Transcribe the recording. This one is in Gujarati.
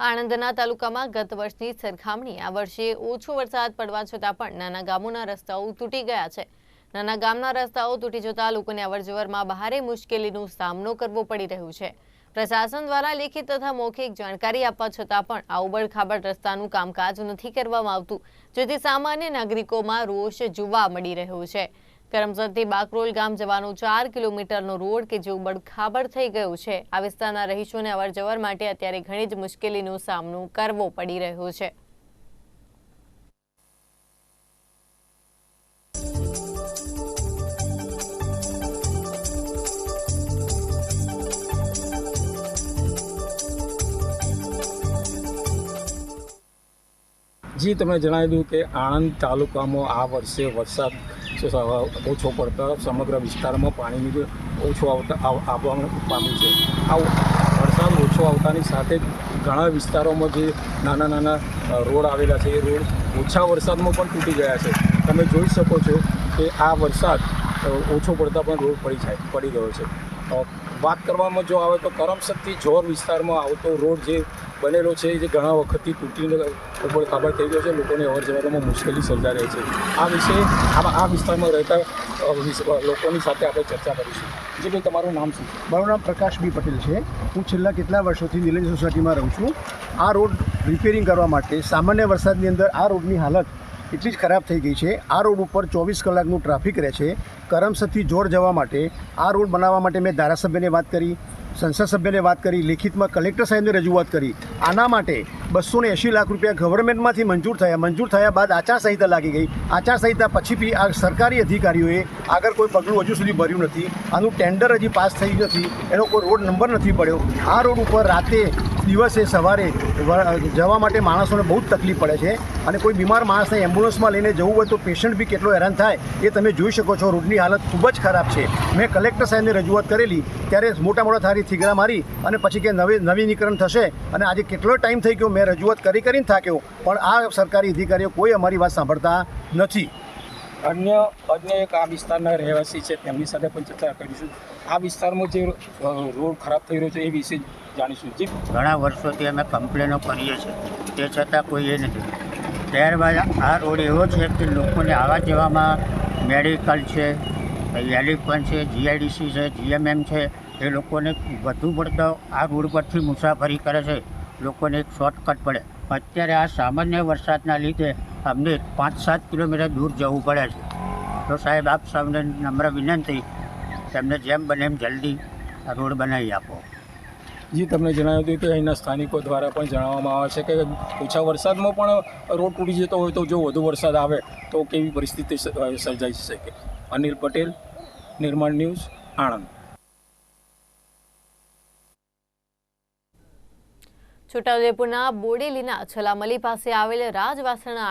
આણંદના તાલુકામાં ગત વર્ષની સરખામણી આ વર્ષે ઓછો વરસાદ પડવા છતાં પણ નાના ગામોના રસ્તાઓ તૂટી ગયા છે. નાના ગામના રસ્તાઓ તૂટી જતા લોકોને અવરજવરમાં ભારે મુશ્કેલીનો સામનો કરવો પડી રહ્યો છે. પ્રશાસન દ્વારા લેખિત તથા મૌખિક જાણકારી આપવા છતાં પણ આ ઉબડખાબડ રસ્તાનું કામકાજ નથી કરવામાં આવતું, જેથી સામાન્ય નાગરિકોમાં રોષ જોવા મળી રહ્યો છે. કરમસદથી બાકરોલ ગામ જવાનો ચાર કિલોમીટરનો રોડ કે જેવું ઉબડખાબડ થઈ ગયો છે. આ વિસ્તારના રહીશોને અવરજવર માટે અત્યારે ઘણી જ મુશ્કેલીનો સામનો કરવો પડી રહ્યો છે. જી, તમે જણાવી દઉં કે આણંદ તાલુકામાં આ વર્ષે વરસાદ ઓછો પડતા સમગ્ર વિસ્તારમાં પાણીની ઓછો આવતા આવ- આવવાનું પામ્યું છે. આ વરસાદ ઓછો આવતાની સાથે જ ઘણા વિસ્તારોમાં જે નાના નાના રોડ આવેલા છે, એ રોડ ઓછા વરસાદમાં પણ તૂટી ગયા છે. તમે જોઈ શકો છો કે આ વરસાદ ઓછો પડતા પણ રોડ પડી જાય, પડી ગયો છે. વાત કરવામાં જો આવે તો કરમસદથી જોર વિસ્તારમાં આવતો રોડ જે બનેલો છે જે ઘણા વખતથી તૂટીને ઉબડ ખાબડ થઈ ગયો છે, લોકોને અવર જવરમાં મુશ્કેલી સર્જા રહે છે. આ વિશે આ વિસ્તારમાં રહેતા લોકોની સાથે આપણે ચર્ચા કરીશું. જે ભાઈ, તમારું નામ શું મારું નામ પ્રકાશ બી પટેલ છે. હું છેલ્લા કેટલા વર્ષોથી નિલંજ સોસાયટીમાં રહું છું. આ રોડ રિપેરિંગ કરવા માટે સામાન્ય વરસાદની અંદર આ રોડની હાલત એટલી જ ખરાબ થઈ ગઈ છે. આ રોડ ઉપર ચોવીસ કલાકનું ટ્રાફિક રહે છે. કરમસદથી જોર જવા માટે આ રોડ બનાવવા માટે મેં ધારાસભ્યને વાત કરી, સંસદ સભ્યને વાત કરી, લેખિતમાં કલેક્ટર સાહેબને રજૂઆત કરી. આના માટે બસો ને એંશી લાખ રૂપિયા ગવર્મેન્ટમાંથી મંજૂર થયા. મંજૂર થયા બાદ આચારસંહિતા લાગી ગઈ. આચારસંહિતા પછી બી આ સરકારી અધિકારીઓએ આગળ કોઈ પગલું હજુ સુધી ભર્યું નથી. આનું ટેન્ડર હજી પાસ થઈ નથી. એનો કોઈ રોડ નંબર નથી પડ્યો. આ રોડ ઉપર રાતે દિવસે સવારે જવા માટે માણસોને બહુ જ તકલીફ પડે છે અને કોઈ બીમાર માણસને એમ્બ્યુલન્સમાં લઈને જવું હોય તો પેશન્ટ બી કેટલો હેરાન થાય એ તમે જોઈ શકો છો. રોડની હાલત ખૂબ જ ખરાબ છે. મેં કલેક્ટર સાહેબને રજૂઆત કરેલી. ત્યારે મોટા મોટા થારી થીગડા મારી અને પછી કે નવી નવીનીકરણ થશે અને આજે કેટલો ટાઈમ થઈ ગયો? મેં રજૂઆત કરી કરીને થાક્યો પણ આ સરકારી અધિકારીઓ કોઈ અમારી વાત સાંભળતા નથી. અન્ય અન્ય એક આ વિસ્તારના રહેવાસી છે તેમની સાથે પણ ચર્ચા કરીશું. આ વિસ્તારમાં જે રોડ ખરાબ થઈ રહ્યો છે એ વિશે જાણીશું. જી. ઘણા વર્ષોથી અમે કમ્પ્લેનો કરીએ છીએ. તે છતાં કોઈ એ નથી. ત્યારબાદ આ રોડ એવો છે કે લોકોને આવવા જવામાં મેડિકલ છે એલિફન્ટ છે જીઆઈડીસી છે જીએમએમ છે એ લોકોને વધુ પડતો આ રોડ પરથી મુસાફરી કરે છે. લોકોને એક શોર્ટકટ પડે. અત્યારે આ સામાન્ય વરસાદના લીધે અમને પાંચ સાત કિલોમીટર દૂર જવું પડે છે. તો સાહેબ, આપ સૌને નમ્ર વિનંતી, તમને જેમ બને એમ જલ્દી આ રોડ બનાવી આપો. જી, તમને જણાવ્યું હતું કે અહીંના સ્થાનિકો દ્વારા પણ જણાવવામાં આવે છે કે ઓછા વરસાદમાં પણ રોડ તૂટી જતો હોય તો જો વધુ વરસાદ આવે તો કેવી પરિસ્થિતિ સર્જાઈ શકે? અનિલ પટેલ, નિર્માણ ન્યૂઝ, આણંદ. છોટાઉદેપુરના બોડેલીના છલામલી પાસે આવેલ રાજવાસણા